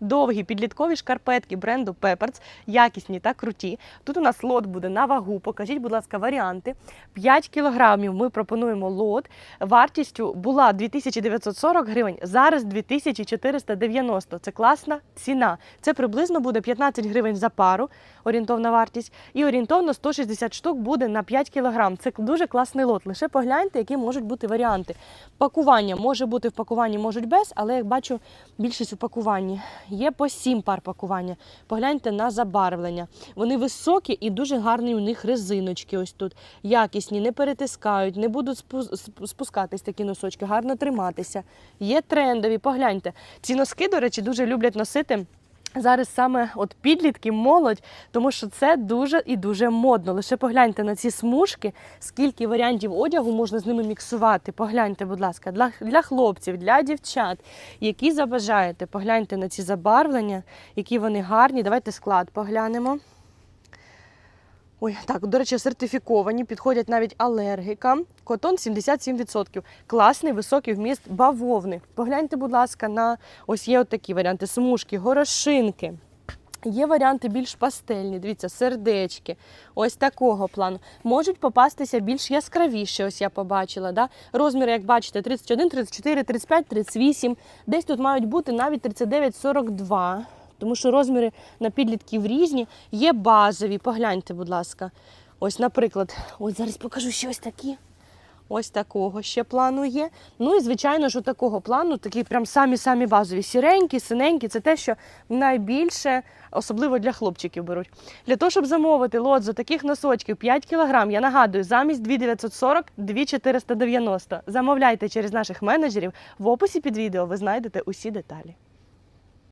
довгі підліткові шкарпетки бренду Pepper's, якісні та круті. Тут у нас лот буде на вагу. Покажіть, будь ласка, варіанти. 5 кілограмів ми пропонуємо лот. Вартістю була 2940 гривень, зараз 2490. Це класна ціна. Це приблизно буде 15 гривень за пару, орієнтовна вартість, і орієнтовно 160 штук буде на 5 кілограм. Це дуже класний лот. Лише погляньте, які можуть бути варіанти. Пакування може бути в пакуванні, можуть без, але як бачу, більшість у пакуванні. Є по 7 пар пакування. Погляньте на забарвлення. Вони високі і дуже гарні у них резиночки. Ось тут якісні, не перетискають, не будуть спускатись такі носочки, гарно триматися. Є трендові, погляньте. Ці носки, до речі, дуже люблять носити. Зараз саме от підлітки, молодь, тому що це дуже і дуже модно. Лише погляньте на ці смужки, скільки варіантів одягу можна з ними міксувати. Погляньте, будь ласка, для, для хлопців, для дівчат, які забажаєте. Погляньте на ці забарвлення, які вони гарні. Давайте склад поглянемо. Ой, так, до речі, сертифіковані, підходять навіть алергікам. Котон 77%. Класний високий вміст бавовни. Погляньте, будь ласка, на ось є такі варіанти: смужки, горошинки. Є варіанти більш пастельні, дивіться, сердечки, ось такого плану. Можуть попастися більш яскравіші, ось я побачила. Да? Розміри, як бачите, 31, 34, 35, 38. Десь тут мають бути навіть 39, 42. Тому що розміри на підлітків різні. Є базові, погляньте, будь ласка. Ось, наприклад, ось зараз покажу ще ось такі. Ось такого ще плану є. Ну і звичайно ж, у такого плану, такі прям самі-самі базові. Сіренькі, синенькі це те, що найбільше, особливо для хлопчиків беруть. Для того, щоб замовити лот за таких носочків 5 кг, я нагадую, замість 2940 2490. Замовляйте через наших менеджерів. В описі під відео ви знайдете усі деталі.